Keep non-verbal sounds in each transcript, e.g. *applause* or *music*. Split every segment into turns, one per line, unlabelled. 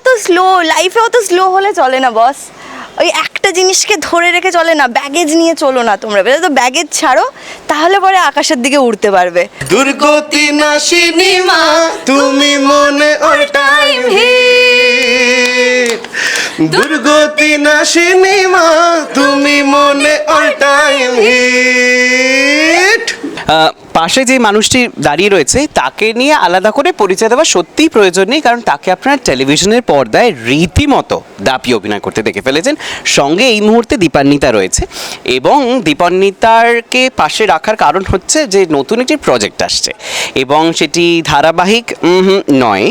অত স্লো লাইফে অত স্লো হলে চলে না বস ওই একটা জিনিসকে ধরে রেখে চলে না ব্যাগেজ নিয়ে চলো না তোমরা। বুঝলে তো? ব্যাগেজ ছাড়ো তাহলে পরে আকাশের দিকে উড়তে পারবে।
দুর্গতি নাশিনী মা তুমি মনে অল টাইম হিট দুর্গতি নাশিনী মা তুমি মনে অল টাইম হিট
পাশে যে মানুষটি দাঁড়িয়ে রয়েছে, তাকে নিয়ে আলাদা করে পরিচয় দেওয়া সত্যিই প্রয়োজন নেই, কারণ তাকে আপনার টেলিভিশনের পর্দায় রীতিমতো দাপি অভিনয় করতে দেখে ফেলেছেন। সঙ্গে এই মুহূর্তে দীপান্বিতা রয়েছে এবং দীপান্বিতারকে পাশে রাখার কারণ হচ্ছে যে নতুন একটি প্রজেক্ট আসছে এবং সেটি ধারাবাহিক নয়।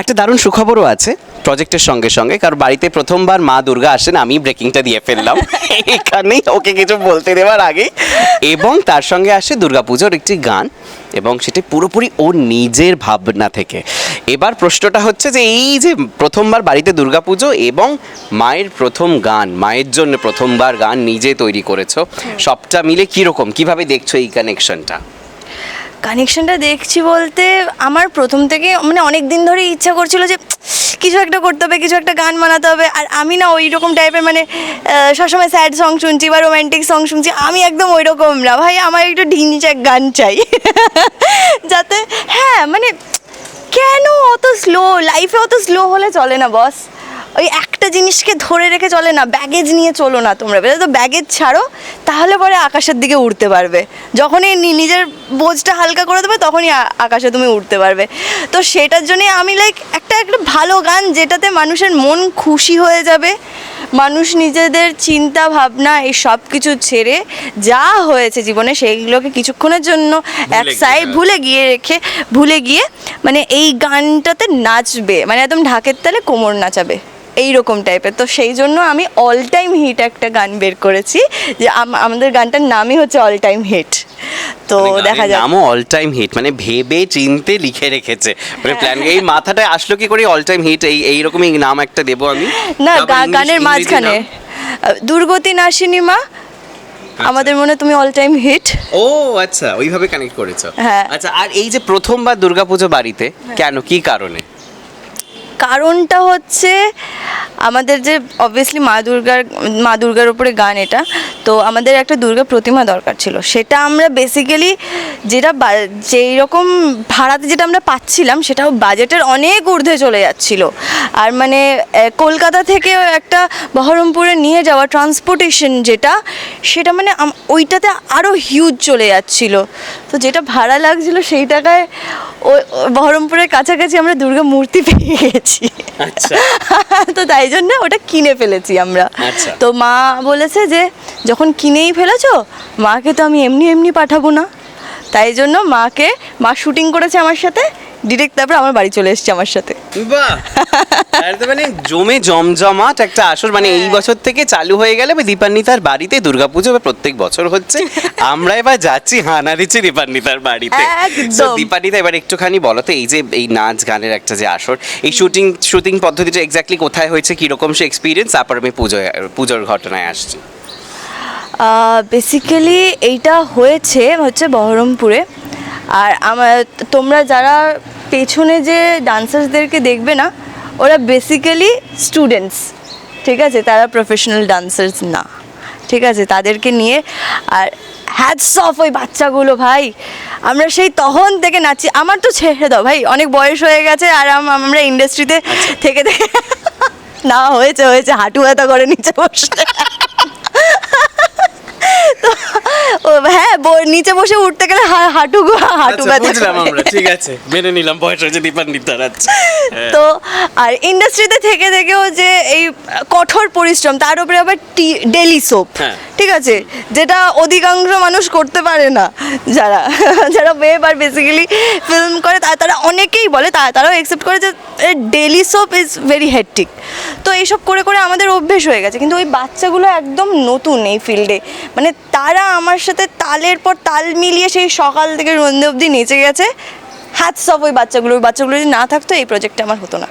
একটা দারুণ সুখবরও আছে। প্রজেক্টের সঙ্গে সঙ্গে কারণ বাড়িতে প্রথমবার মা দুর্গা আসেন আমি ব্রেকিংটা দিয়ে ফেললাম। *laughs* এখানেই ওকে কিছু বলতে দেওয়ার আগে। এবং তার সঙ্গে আসে দুর্গাপুজোর একটি গান এবং সেটি পুরোপুরি ওর নিজের ভাবনা থেকে। এবার প্রশ্নটা হচ্ছে যে এই যে প্রথমবার বাড়িতে দুর্গাপুজো এবং মায়ের প্রথম গান মায়ের জন্য প্রথমবার গান নিজে তৈরি করেছ সবটা মিলে কীরকম? কীভাবে দেখছ এই কানেকশনটা
কানেকশনটা দেখছি বলতে আমার প্রথম থেকে মানে অনেক দিন ধরে ইচ্ছা করছিল যে কিছু একটা করতে হবে, কিছু একটা গান বানাতে হবে। আর আমি না ওই রকম টাইপের মানে সবসময় স্যাড সং শুনছি বা রোম্যান্টিক সং শুনছি, আমি একদম ওই রকম না। ভাই, আমার একটু ঢিনচাক গান চাই। *laughs* যাতে হ্যাঁ মানে কেন অত স্লো লাইফে অত স্লো হলে চলে না বস ওই একটা জিনিসকে ধরে রেখে চলে না ব্যাগেজ নিয়ে চলো না তোমরা। বুঝলে তো ব্যাগেজ ছাড়ো তাহলে পরে আকাশের দিকে উঠতে পারবে। যখনই নিজের বোঝটা হালকা করে দেবে তখনই আকাশে তুমি উঠতে পারবে। তো সেটার জন্যই আমি লাইক একটা একটা ভালো গান যেটাতে মানুষের মন খুশি হয়ে যাবে মানুষ নিজেদের চিন্তা ভাবনা এই সব কিছু ছেড়ে যা হয়েছে জীবনে সেইগুলোকে কিছুক্ষণের জন্য এক সাইড
হ্যাঁ।
ভুলে গিয়ে রেখে ভুলে গিয়ে মানে এই গানটাতে নাচবে মানে একদম ঢাকের তালে কোমর নাচাবে। এই রকম টাইপের তো সেই জন্য আমি অল টাইম হিট একটা গান বের করেছি যে আম- আমাদের গানটার নামই হচ্ছে অল টাইম হিট তো
মানে
দেখা যায়
নামও অল টাইম হিট মানে ভেবে চিনতে লিখে রেখেছে। মানে প্ল্যান এই মাথাটায় আসলো কি করে অল টাইম হিট এই এইরকমই নাম একটা দেবো আমি?
না গানের মাঝখানে। দুর্গতি নাসিনী মা আমাদের মনে তুমি অল টাইম হিট
ও আচ্ছা ওইভাবে কানেক্ট করেছ।
হ্যাঁ।
আচ্ছা আর এই যে প্রথমবার দুর্গাপুজো বাড়িতে কেন কি কারণে?
কারণটা হচ্ছে আমাদের যে অবভিয়াসলি মা দুর্গার মা দুর্গার উপরে গান এটা তো আমাদের একটা দুর্গা প্রতিমা দরকার ছিল। সেটা আমরা বেসিক্যালি যেটা যেই রকম ভাড়াতে যেটা আমরা পাচ্ছিলাম সেটাও বাজেটের অনেক ঊর্ধ্বে চলে যাচ্ছিল। আর মানে কলকাতা থেকে একটা বহরমপুরে নিয়ে যাওয়া ট্রান্সপোর্টেশন যেটা, সেটা মানে ওইটাতে আরও হিউজ চলে যাচ্ছিল। তো যেটা ভাড়া লাগছিল সেই টাকায় ওই বহরমপুরের কাছাকাছি আমরা দুর্গা মূর্তি পেয়ে গেছি। *laughs* তো তাই জন্য ওটা কিনে ফেলেছি আমরা।
আচ্ছা।
তো মা বলেছে যে যখন কিনেই ফেলেছো মাকে তো আমি এমনি এমনি পাঠাবো না। তাই জন্য মাকে মা শুটিং করেছে আমার সাথে ডিরেক্ট তারপর আমার বাড়ি চলে এসেছে আমার সাথে।
বাহ! তাহলে মানে জমে জমজমাট একটা আসর মানে এই বছর থেকে চালু হয়ে গেলে দীপান্বিতার বাড়িতে দুর্গাপুজো প্রত্যেক বছর হচ্ছে। *laughs* আমরা এবার যাচ্ছি হানা দিচ্ছি দীপান্বিতার বাড়িতে। দীপান্বিতা এবার একটুখানি বলো তো এই যে এই নাচ গানের একটা যে আসর এই শুটিং শুটিং পদ্ধতিটা এক্স্যাক্টলি কোথায় হয়েছে কীরকম সে এক্সপিরিয়েন্স তারপর আমি পুজোয় পুজোর ঘটনায় আসছি।
বেসিক্যালি এইটা হয়েছে হচ্ছে বহরমপুরে। আর আমার তোমরা যারা পেছনে যে ডান্সার্সদেরকে দেখবে না ওরা বেসিক্যালি স্টুডেন্টস ঠিক আছে? তারা প্রফেশনাল ডান্সার্স না ঠিক আছে? তাদেরকে নিয়ে আর হ্যাটস অফ ওই বাচ্চাগুলো ভাই। আমরা সেই তখন থেকে নাচি আমার তো ছেড়ে দাও ভাই অনেক বয়স হয়ে গেছে আর আম- আমরা ইন্ডাস্ট্রিতে থেকে থেকে *laughs* না হয়েছে হয়েছে হাঁটু ব্যথা করে নিচে বসে তো ও হ্যাঁ নিচে বসে উঠতে গেলে হাঁটু হাঁটু
আচ্ছা,
ব্যথা
বুঝলাম আমরা ঠিক আছে মেনে নিলাম বয়স হয়েছে দীপান্বিতার আচ্ছা হ্যাঁ।
তো আর ইন্ডাস্ট্রিতে থেকে থেকেও যে এই কঠোর পরিশ্রম তার উপরে আবার ডেলি সোপ
হ্যাঁ।
ঠিক আছে যেটা অধিকাংশ মানুষ করতে পারে না যারা যারা ওয়েব আর বেসিক্যালি ফিল্ম করে তা- তারা অনেকেই বলে তা তারাও অ্যাকসেপ্ট করে যে daily soap is very hectic তো এইসব করে করে আমাদের অভ্যেস হয়ে গেছে কিন্তু ওই বাচ্চাগুলো একদম নতুন এই ফিল্ডে। মানে তারা আমার সাথে তালের পর তাল মিলিয়ে সেই সকাল থেকে রন্ধে অবধি নেচে গেছে। হাত সব ওই বাচ্চাগুলো ওই বাচ্চাগুলো যদি না থাকতো এই প্রজেক্টটা আমার হতো না।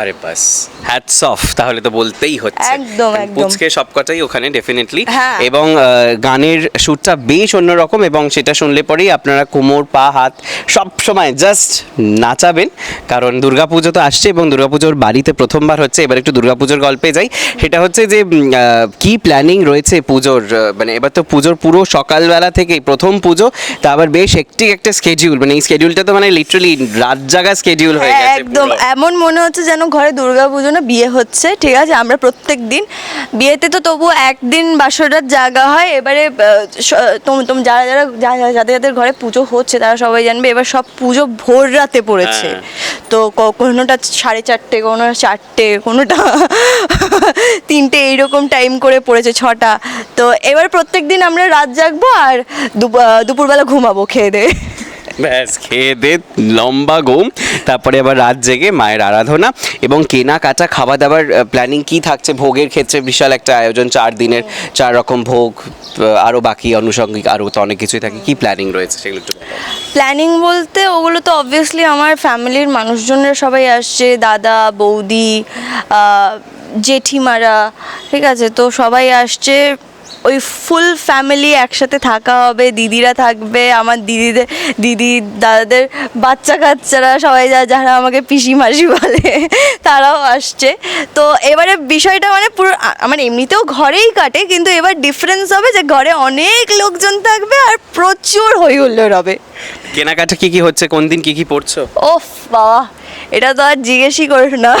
আরে বাস হ্যাটস অফ তাহলে তো বলতেই হচ্ছে।
একদম, একদম।
পুচকে সবকটাই ওখানে ডেফিনেটলি
হ্যাঁ।
এবং গানের সুরটা বেশ অন্যরকম এবং সেটা শুনলে পরেই আপনারা কোমর পা হাত সব সময় জাস্ট নাচাবেন। কারণ দুর্গাপুজো তো আসছে এবং দুর্গাপুজোর বাড়িতে প্রথমবার হচ্ছে এবার একটু দুর্গাপুজোর গল্পে যাই। সেটা হচ্ছে যে কি প্ল্যানিং রয়েছে পুজোর মানে এবার তো পুজোর পুরো সকালবেলা থেকেই প্রথম পুজো তা আবার বেশ একটি একটা স্কেডিউল মানে এই স্কেডিউলটা তো মানে লিটারালি রাত জাগা স্কেডিউল হয়ে গেছে
একদম এমন মনে হচ্ছে যেন ঘরে দুর্গা পুজো না বিয়ে হচ্ছে ঠিক আছে? আমরা প্রত্যেক দিন বিয়েতে তো তবু একদিন বাসরাত জাগা হয় এবারে তোম- তোম যারা যারা যা- যা- যাদের যাদের ঘরে পুজো হচ্ছে তারা সবাই জানবে এবার সব পুজো ভোর রাতে পড়েছে।
হ্যাঁ।
তো কোনোটা সাড়ে চারটে কোনোটা চারটে কোনোটা *laughs* তিনটে এইরকম টাইম করে পড়েছে ছটা। তো এবার প্রত্যেক দিন আমরা রাত জাগবো আর দুপ- দুপুরবেলা ঘুমাবো খেয়ে দিয়ে।
ব্যাস খেয়ে দে লম্বা ঘুম। তারপরে আবার রাত জেগে মায়ের আরাধনা এবং কেনাকাটা খাওয়া দাবার প্ল্যানিং কি থাকছে? ভোগের ক্ষেত্রে বিশাল একটা আয়োজন চার দিনের চার রকম ভোগ আহ, আরও বাকি আনুষঙ্গিক আরও তো অনেক কিছুই থাকে। কি প্ল্যানিং রয়েছে সেগুলো একটু
প্ল্যানিং বলতে ওগুলো তো অবভিয়াসলি আমার ফ্যামিলির মানুষজনরা সবাই আসছে দাদা বৌদি জেঠিমারা ঠিক আছে? তো সবাই আসছে। ওই ফুল ফ্যামিলি একসাথে থাকা হবে দিদিরা থাকবে আমার দিদিদের দিদি দাদাদের বাচ্চা কাচ্চারা সবাই যা যারা আমাকে পিসি মাসি বলে তারাও আসছে। তো এবারে বিষয়টা মানে পুরো আমার এমনিতেও ঘরেই কাটে কিন্তু এবার ডিফারেন্স হবে যে ঘরে অনেক লোকজন থাকবে আর প্রচুর হই হুল্লোড় হবে।
কেনাকাটা কি কি হচ্ছে? কোন দিন কি কি পড়ছো?
ওফ বাবা এটা তো আর জিজ্ঞেসই করিস না।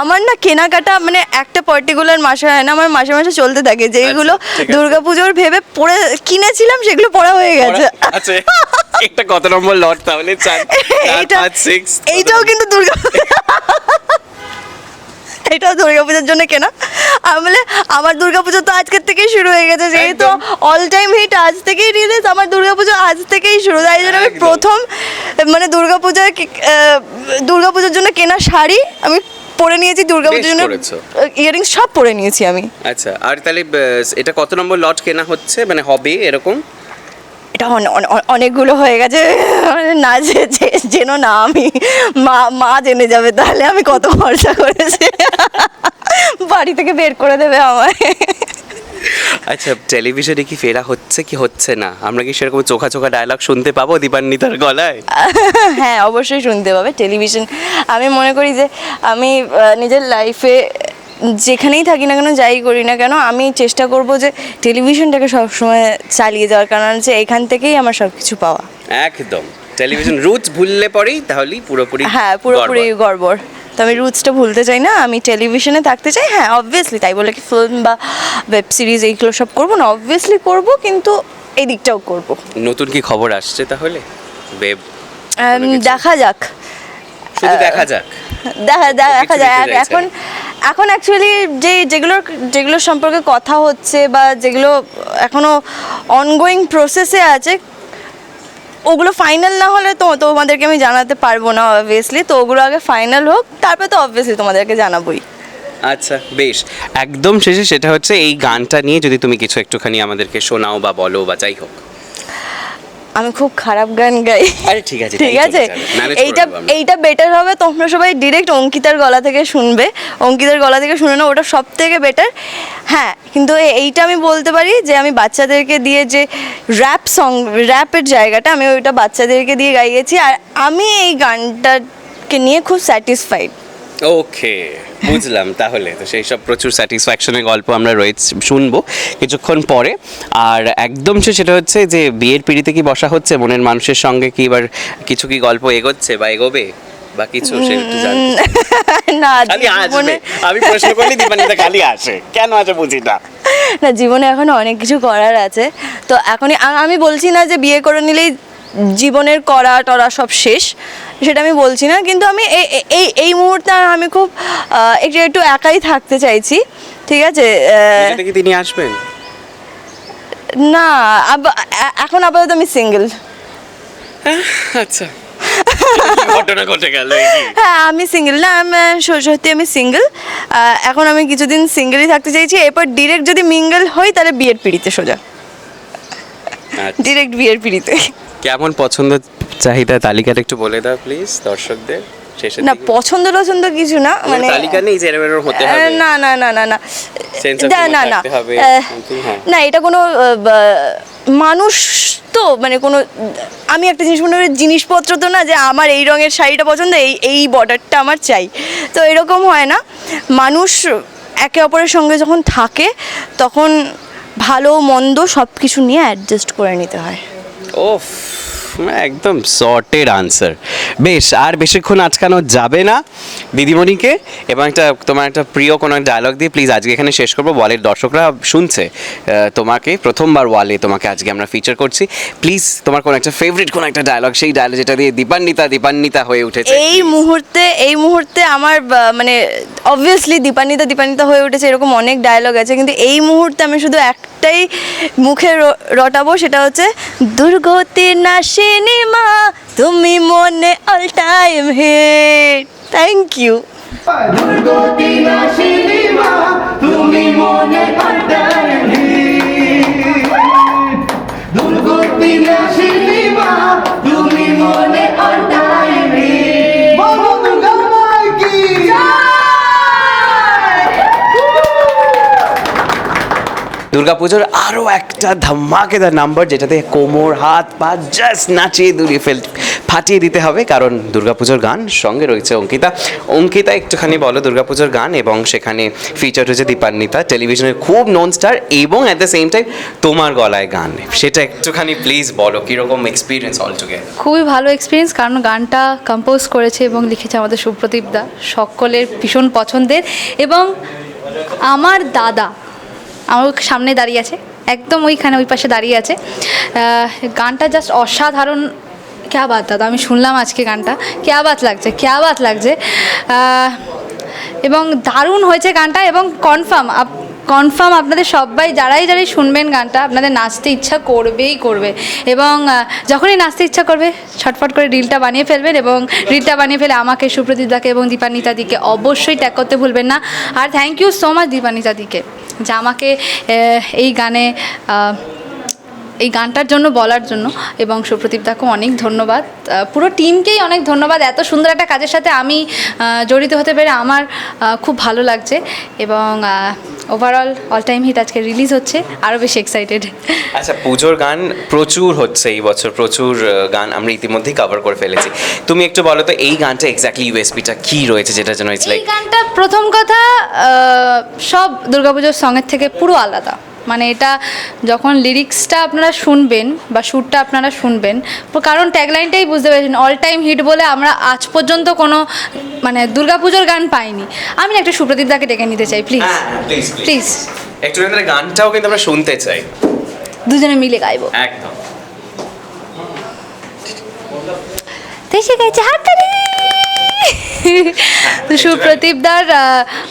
আমার না কেনাকাটা মানে একটা পার্টিকুলার মাসে হয় না আমার মাসে মাসে চলতে থাকে। যেগুলো
আচ্ছা, আছে।
দুর্গাপুজোর ভেবে পড়ে কিনেছিলাম সেগুলো পড়া হয়ে গেছে।
আচ্ছা একটা কত নম্বর লট তাহলে? চার *laughs* পাঁচ সিক্স
এইটাও কিন্তু দুর্গা এটাও দুর্গাপূজার জন্য কেনা। আমলে আমার দুর্গাপুজো তো আজকের থেকেই শুরু হয়ে গেছে। যেহেতু অল টাইম হিট আজ থেকেই রিলিজ আমার দুর্গাপুজো আজ থেকেই শুরু। তাই জন্য আমি প্রথম মানে দুর্গাপূজার দুর্গাপুজোর জন্য কেনা শাড়ি আমি পরে নিয়েছি দুর্গাপূজার জন্য ইয়ারিং সব পরে নিয়েছি আমি।
আচ্ছা আর তাহলে এটা কত নম্বর লট কেনা হচ্ছে? মানে হবে এরকম?
এটা অনে- অনে- অনে- অনেকগুলো হয়ে গেছে। মানে না যে- যেন না আমি। মা মা জেনে যাবে তাহলে আমি কত খরচা করেছি। বাড়ি থেকে বের করে দেবে আমায়।
আচ্ছা টেলিভিশনে কি ফেরা হচ্ছে কি হচ্ছে না? আমরা কি সেরকম চোখা চোখা ডায়লগ শুনতে পাবো দীপান্বিতার গলায়? *laughs*
হ্যাঁ অবশ্যই শুনতে পাবে টেলিভিশন আমি মনে করি যে আমি নিজের লাইফে যেখানেই থাকি না কেন যাই করি না কেন আমি চেষ্টা করব যে টেলিভিশনটাকে সবসময় চালিয়ে যাওয়ার কারণ হচ্ছে এখান থেকেই আমার সব কিছু পাওয়া।
একদম। টেলিভিশন রুটস ভুললে পরেই তাহলেই পুরোপুরি
হ্যাঁ পুরোপুরি
গড়বড়।
তো আমি রুটসটা ভুলতে চাই না আমি টেলিভিশনে থাকতে চাই। হ্যাঁ অবভিয়াসলি তাই বলে কি ফিল্ম বা ওয়েব সিরিজ এইগুলো সব করব না অবভিয়াসলি করব কিন্তু এই দিকটাও করব।
নতুন কি খবর আসছে তাহলে? কিছু?
দেখা যাক।
শুধু দেখা যাক।
দেখা দেখা যায় এখন এখন অ্যাকচুয়ালি যে যেগুলোর যেগুলোর সম্পর্কে কথা হচ্ছে বা যেগুলো এখনও অনগোয়িং প্রসেসে আছে ওগুলো ফাইনাল না হলে তো তোমাদেরকে আমি জানাতে পারব না অবভিয়াসলি তো ওগুলো আগে ফাইনাল হোক, তারপরে তো অবভিয়াসলি তোমাদেরকে জানাবোই।
আচ্ছা বেশ। একদম শেষে সেটা হচ্ছে এই গানটা নিয়ে যদি তুমি কিছু একটুখানি আমাদেরকে শোনাও বা বলো বা যাই হোক।
আমি খুব খারাপ গান গাই।
আরে ঠিক আছে,
ঠিক আছে? এইটা এইটা বেটার হবে তোমরা সবাই ডিরেক্ট অঙ্কিতার গলা থেকে শুনবে। অঙ্কিতার গলা থেকে শুনে না ওটা সব থেকে বেটার হ্যাঁ কিন্তু এইটা আমি বলতে পারি যে আমি বাচ্চাদেরকে দিয়ে যে র্যাপ সং র্যাপের জায়গাটা আমি ওইটা বাচ্চাদেরকে দিয়ে গাইয়েছি। আর আমি এই গানটাকে নিয়ে খুব স্যাটিসফাইড
ওকে বুঝলাম তাহলে। তো সেই সব প্রচুর স্যাটিসফ্যাকশনের গল্প আমরা রয়েছে শুনব কিছুক্ষণ পরে। আর একদম সে সেটা হচ্ছে যে বিয়ের পিড়িতে কি বসা হচ্ছে? মনের মানুষের সঙ্গে কি এবার কিছু কি গল্প এগোচ্ছে বা এগোবে? বা কিছু সে একটু জানতে
না
খালি আসবে।
জীবনে
আমি প্রশ্ন করলি দীপান্বিতা খালি আসে। কেন আসে বুঝি না?
না জীবনে এখন অনেক কিছু করার আছে। তো এখনই আমি বলছি না যে বিয়ে করে নিলেই জীবনের করা টরা সব শেষ সেটা আমি বলছি না কিন্তু আমি এই এই- মুহূর্তে আমি খুব একটু একটু একাই থাকতে চাইছি ঠিক আছে?
তিনি আসবেন?
না এখন আপাতত আমি সিঙ্গেল
আচ্ছা। ঘটনা ঘটে গেল
হ্যাঁ আমি সিঙ্গেল না আমি সত্যি আমি সিঙ্গেল এখন আমি কিছুদিন সিঙ্গেলই থাকতে চাইছি এরপর ডিরেক্ট যদি মিঙ্গেল হই তাহলে বিয়ের পিড়িতে সোজা। ডিরেক্ট বিয়ের পিড়িতে।
কেমন পছন্দ চাহিদা তালিকাটা একটু বলে দাও প্লিজ দর্শকদের।
না পছন্দ টছন্দ কিছু না মানে
তালিকা নেই যে হতে হবে।
না না না না না। না না
হ্যাঁ।
না এটা কোনো মানুষ তো মানে কোনো আমি একটা জিনিস মনে করি জিনিসপত্র তো না যে আমার এই রঙের শাড়িটা পছন্দ এই এই বর্ডারটা আমার চাই। তো এরকম হয় না। মানুষ একে অপরের সঙ্গে যখন থাকে তখন ভালো মন্দ সব কিছু নিয়ে অ্যাডজাস্ট করে নিতে হয়।
ওফ একদম সর্টেড আনসার বেশ আর বেশিক্ষণ আজকানো যাবে না দিদিমণিকে এবং একটা তোমার একটা প্রিয় কোনো ডায়লগ দিয়ে প্লিজ আজকে এখানে শেষ করব। ওয়ালের দর্শকরা শুনছে তোমাকে প্রথমবার ওয়ালে তোমাকে আজকে আমরা ফিচার করছি। প্লিজ তোমার কোনো একটা ফেভারিট কোনো একটা ডায়লগ সেই ডায়লগ যেটা দিয়ে দীপান্বিতা দীপান্বিতা হয়ে উঠেছে
এই মুহূর্তে এই মুহূর্তে আমার মানে অবভিয়াসলি দীপান্বিতা দীপান্বিতা হয়ে উঠেছে এরকম অনেক ডায়লগ আছে কিন্তু এই মুহূর্তে আমি শুধু একটাই মুখে র- রটাবো সেটা হচ্ছে দুর্গতি না সিনেমা, তুমি মনে all time hit thank you
তুমি মনে দুর্গতি না সিনেমা, তুমি মনে আড্ডায়
দুর্গাপুজোর আরও একটা ধামাকেদার নাম্বার, যেটাতে কোমর, হাত, পা জাস্ট নাচিয়ে দুলিয়ে ফেল ফাটিয়ে দিতে হবে, কারণ দুর্গাপুজোর গান সঙ্গে রয়েছে অঙ্কিতা। অঙ্কিতা, একটুখানি বলো দুর্গাপুজোর গান এবং সেখানে ফিচার হয়েছে দীপান্বিতা টেলিভিশনের খুব নন স্টার এবং অ্যাট দ্য সেম টাইম তোমার গলায় গান। সেটা একটুখানি প্লিজ বলো, কীরকম এক্সপিরিয়েন্স অল
খুবই ভালো এক্সপিরিয়েন্স কারণ গানটা কম্পোজ করেছে এবং লিখেছে আমাদের সুপ্রদীপ দা। সকলের ভীষণ পছন্দের এবং আমার দাদা আমার সামনে দাঁড়িয়ে আছে, একদম ওইখানে ওই পাশে দাঁড়িয়ে আছে। গানটা জাস্ট অসাধারণ। ক্যা বাত দাদা, আমি শুনলাম আজকে গানটা। ক্যা বাত লাগছে, ক্যা বাত লাগছে। এবং দারুণ হয়েছে গানটা এবং কনফার্ম কনফার্ম আপনাদের সবাই, যারাই যারাই শুনবেন গানটা, আপনাদের নাচতে ইচ্ছা করবেই করবে। এবং যখনই নাচতে ইচ্ছা করবে, ছটফট করে রিলটা বানিয়ে ফেলবেন এবং রিলটা বানিয়ে ফেলে আমাকে সুপ্রদীপদাকে এবং দীপান্বিতা দিকে অবশ্যই ট্যাগ করতে ভুলবেন না। আর thank you so much Dipanwita দিকে। যে আমাকে এই গানে এই গানটার জন্য বলার জন্য। এবং সুপ্রদীপ দাকেও অনেক ধন্যবাদ। পুরো টিমকেই অনেক ধন্যবাদ। এত সুন্দর একটা কাজের সাথে আমি জড়িত হতে পেরে আমার খুব ভালো লাগছে। এবং ওভারঅল অল টাইম হিট আজকে রিলিজ হচ্ছে। আরও বেশি এক্সাইটেড
আচ্ছা পুজোর গান প্রচুর হচ্ছে এই বছর। প্রচুর গান আমরা ইতিমধ্যেই কভার করে ফেলেছি। তুমি একটু বলো তো এই গানটা এক্স্যাক্টলি ইউএসপিটা কি রয়েছে যেটা জন্য ইটস
এই
লাইক
গানটা প্রথম কথা সব দুর্গাপুজোর সঙ্গের থেকে পুরো আলাদা। মানে এটা যখন লিরিক্সটা আপনারা শুনবেন বা সুরটা আপনারা শুনবেন কারণ ট্যাগলাইনটাই বুঝতে পেরেছেন অল টাইম হিট বলে আমরা আজ পর্যন্ত কোনো মানে দুর্গাপুজোর গান পাইনি। আমি একটা সুপ্রদীপ দাকে ডেকে নিতে চাই প্লিজ
প্লিজ
প্লিজ
একটু আমাদের গানটাও কিন্তু আমরা শুনতে চাই।
দুজনে মিলে গাইবো।
একদম।
দেশে গেছে হাততালি তো সুপ্রদীপ দার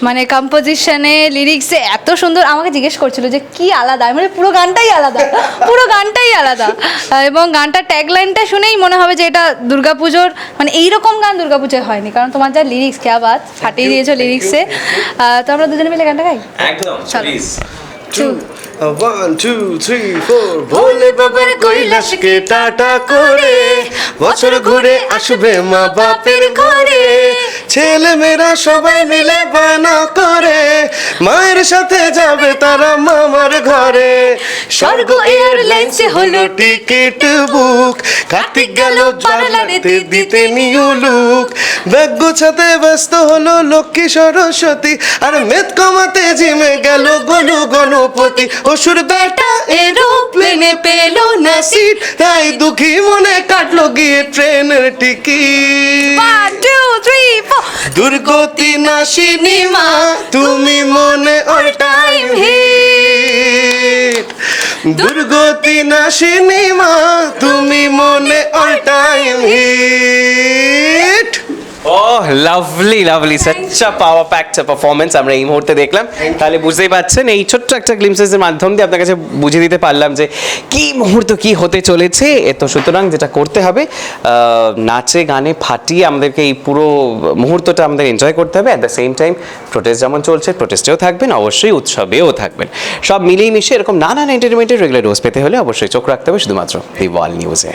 মানে কম্পোজিশনে লিরিক্সে এত সুন্দর আমাকে জিজ্ঞেস করছিল যে কি আলাদা? বলি, পুরো গানটাই আলাদা। পুরো গানটাই আলাদা। এবং গানটার ট্যাগলাইনটা শুনেই মনে হবে যে এটা দুর্গাপুজোর মানে এইরকম গান দুর্গাপুজোয় হয়নি। কারণ তোমার যা লিরিক্স কে আবাদ ফাটিয়ে দিয়েছ লিরিক্সে তো আমরা দুজনে মিলে গানটা গাই?
একদম
চলো।
One two three four Bhole বাবার কৈলাসকে টাটা করে বছর ঘুরে আসবে মা বাপের ঘরে। ছেলে মেয়েরা সবাই মিলে বানা করে। মায়ের সাথে যাবে তারা মামার ঘরে। স্বর্গ এয়ারলাইন্সে হলো টিকিট বুক। কার্তিক গেল জানালাতে দিতে নিউ লুক। ব্যাগ গোছাতে ব্যস্ত হলো লক্ষ্মী সরস্বতী। আর মেদ কমাতে জিমে গেল গনু গণপতি। অসুর বেটা এরোপ্লেনে পেল না সিট তাই দুঃখী মনে কাটলো গিয়ে ট্রেনের ticket
One, two, three, four.
দুর্গতি নাশিনী মা, তুমি মনে অল টাইম দুর্গতি নাশিনী মা, তুমি মনে অল টাইম হিট
ও লাভলি লাভলি সাচ্চা পাওয়ার প্যাকড পারফরমেন্স আমরা এই মুহূর্তে দেখলাম। তাহলে বুঝতেই পাচ্ছেন এই ছোট্ট একটা গ্লিমসেসের মাধ্যম দিয়ে আপনার কাছে বুঝিয়ে দিতে পারলাম যে কি মুহূর্ত কি হতে চলেছে? এ তো সুতরাং যেটা করতে হবে নাচে গানে ফাটিয়ে আমাদেরকে এই পুরো মুহূর্তটা আমাদের এনজয় করতে হবে। At the same time protest যেমন চলছে প্রোটেস্টেও থাকবেন অবশ্যই উৎসবেও থাকবেন। সব মিলিয়ে মিশে এরকম নানান এন্টারটেনমেন্টের রেগুলার ডোজ পেতে হলে অবশ্যই চোখ রাখতে হবে শুধুমাত্র দি ওয়াল নিউজে